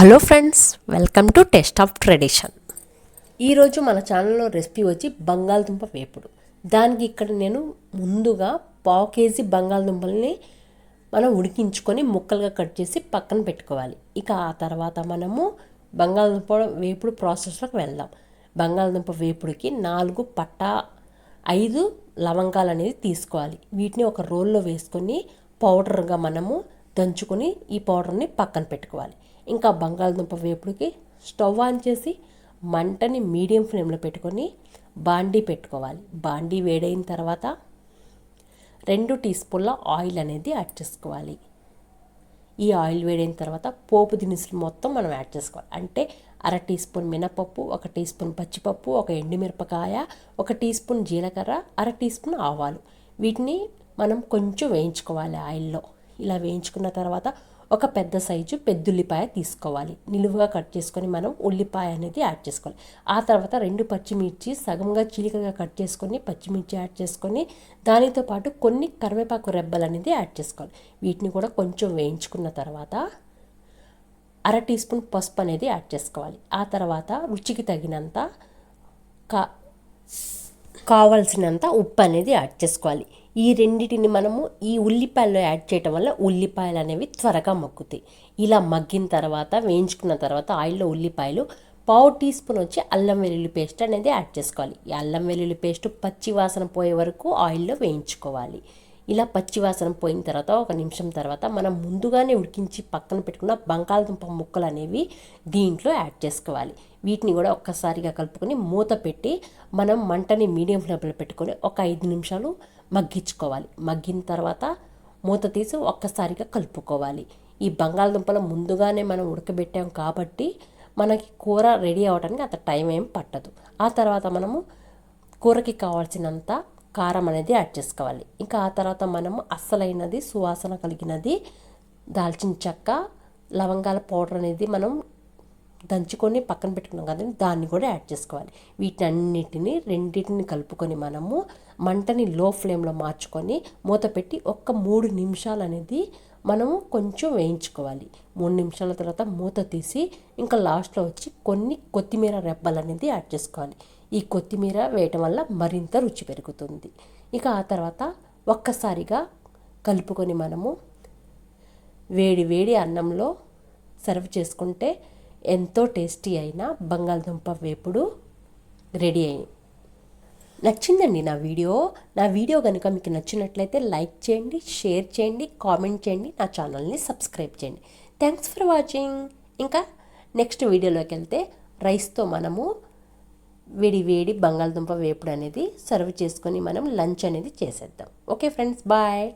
Hello friends welcome to taste of tradition. ఈరోజు మన ఛానల్లో రెసిపీ వచ్చి బంగాళదుంప వేపుడు. దానికి ఇక్కడ నేను ముందుగా పావు కేజీ బంగాళదుంపల్ని మనం ఉడికించుకొని ముక్కలుగా కట్ చేసి పక్కన పెట్టుకోవాలి. ఇక ఆ తర్వాత మనము బంగాళదుంప వేపుడు ప్రాసెస్లోకి వెళ్దాం. బంగాళదుంప వేపుడికి నాలుగు పట్టా ఐదు లవంగాలు అనేది తీసుకోవాలి. వీటిని ఒక రోల్లో వేసుకొని పౌడర్గా మనము దంచుకొని ఈ పౌడర్ని పక్కన పెట్టుకోవాలి. ఇంకా బంగాళదుంప వేపుడికి స్టవ్ ఆన్ చేసి మంటని మీడియం ఫ్లేమ్లో పెట్టుకొని బాండీ పెట్టుకోవాలి. బాండీ వేడైన తర్వాత రెండు టీ స్పూన్ల ఆయిల్ అనేది యాడ్ చేసుకోవాలి. ఈ ఆయిల్ వేడైన తర్వాత పోపు దినుసులు మొత్తం మనం యాడ్ చేసుకోవాలి. అంటే అర టీ స్పూన్ మినపప్పు ఒక టీ స్పూన్ పచ్చిపప్పు ఒక ఎండుమిరపకాయ ఒక టీ స్పూన్ జీలకర్ర అర టీ స్పూన్ ఆవాలు. వీటిని మనం కొంచెం వేయించుకోవాలి ఆయిల్లో. ఇలా వేయించుకున్న తర్వాత ఒక పెద్ద సైజు పెద్దుల్లిపాయ తీసుకోవాలి. నిలువుగా కట్ చేసుకొని మనం ఉల్లిపాయ అనేది యాడ్ చేసుకోవాలి. ఆ తర్వాత రెండు పచ్చిమిర్చి సగంగా చీలికగా కట్ చేసుకొని పచ్చిమిర్చి యాడ్ చేసుకొని దానితో పాటు కొన్ని కరివేపాకు రెబ్బలు అనేది యాడ్ చేసుకోవాలి. వీటిని కూడా కొంచెం వేయించుకున్న తర్వాత అర టీ స్పూన్ పసుపు అనేది యాడ్ చేసుకోవాలి. ఆ తర్వాత రుచికి తగినంత కా కావాల్సినంత ఉప్పు అనేది యాడ్ చేసుకోవాలి. ఈ రెండిటిని మనము ఈ ఉల్లిపాయల్లో యాడ్ చేయటం వల్ల ఉల్లిపాయలు అనేవి త్వరగా మగ్గుతాయి. ఇలా మగ్గిన తర్వాత వేయించుకున్న తర్వాత ఆయిల్లో ఉల్లిపాయలు పావు టీ స్పూన్ వచ్చి అల్లం వెల్లుల్లి పేస్ట్ అనేది యాడ్ చేసుకోవాలి. ఈ అల్లం వెల్లుల్లి పేస్ట్ పచ్చి వాసన పోయే వరకు ఆయిల్లో వేయించుకోవాలి. ఇలా పచ్చి వాసన పోయిన తర్వాత ఒక నిమిషం తర్వాత మనం ముందుగానే ఉడికించి పక్కన పెట్టుకున్న బంగాళదుంప ముక్కలు అనేవి దీంట్లో యాడ్ చేసుకోవాలి. వీటిని కూడా ఒక్కసారిగా కలుపుకొని మూత పెట్టి మనం మంటని మీడియం ఫ్లేమ్లో పెట్టుకొని ఒక ఐదు నిమిషాలు మగ్గించుకోవాలి. మగ్గిన తర్వాత మూత తీసి ఒక్కసారిగా కలుపుకోవాలి. ఈ బంగాళదుంపలు ముందుగానే మనం ఉడకబెట్టాం కాబట్టి మనకి కూర రెడీ అవ్వడానికి అంత టైం ఏం పట్టదు. ఆ తర్వాత మనము కూరకి కావాల్సినంత కారం అనేది యాడ్ చేసుకోవాలి. ఇంకా ఆ తర్వాత మనము అస్సలైనది సువాసన కలిగినది దాల్చిన చెక్క లవంగాల పౌడర్ అనేది మనం దంచుకొని పక్కన పెట్టుకున్నాం కదండి దాన్ని కూడా యాడ్ చేసుకోవాలి. వీటన్నిటిని రెండింటిని కలుపుకొని మనము మంటని లో ఫ్లేమ్లో మార్చుకొని మూత పెట్టి ఒక్క మూడు నిమిషాలు అనేది మనము కొంచెం వేయించుకోవాలి. మూడు నిమిషాల తర్వాత మూత తీసి ఇంకా లాస్ట్లో వచ్చి కొన్ని కొత్తిమీర రెబ్బలు అనేది యాడ్ చేసుకోవాలి. ఈ కొత్తిమీర వేయటం వల్ల మరింత రుచి పెరుగుతుంది. ఇక ఆ తర్వాత ఒక్కసారిగా కలుపుకొని మనము వేడి వేడి అన్నంలో సర్వ్ చేసుకుంటే ఎంతో టేస్టీ అయిన బంగాళదుంప వేపుడు రెడీ అయింది నచ్చిందండి నా వీడియో. నా వీడియో కనుక మీకు నచ్చినట్లయితే లైక్ చేయండి షేర్ చేయండి కామెంట్ చేయండి నా ఛానల్ని సబ్స్క్రైబ్ చేయండి. Thanks for watching. ఇంకా నెక్స్ట్ వీడియోలోకి వెళ్తే రైస్తో మనము వేడి వేడి బంగాళదుంప వేపుడు అనేది సర్వ్ చేసుకొని మనం లంచ్ అనేది చేసేద్దాం. Okay friends bye.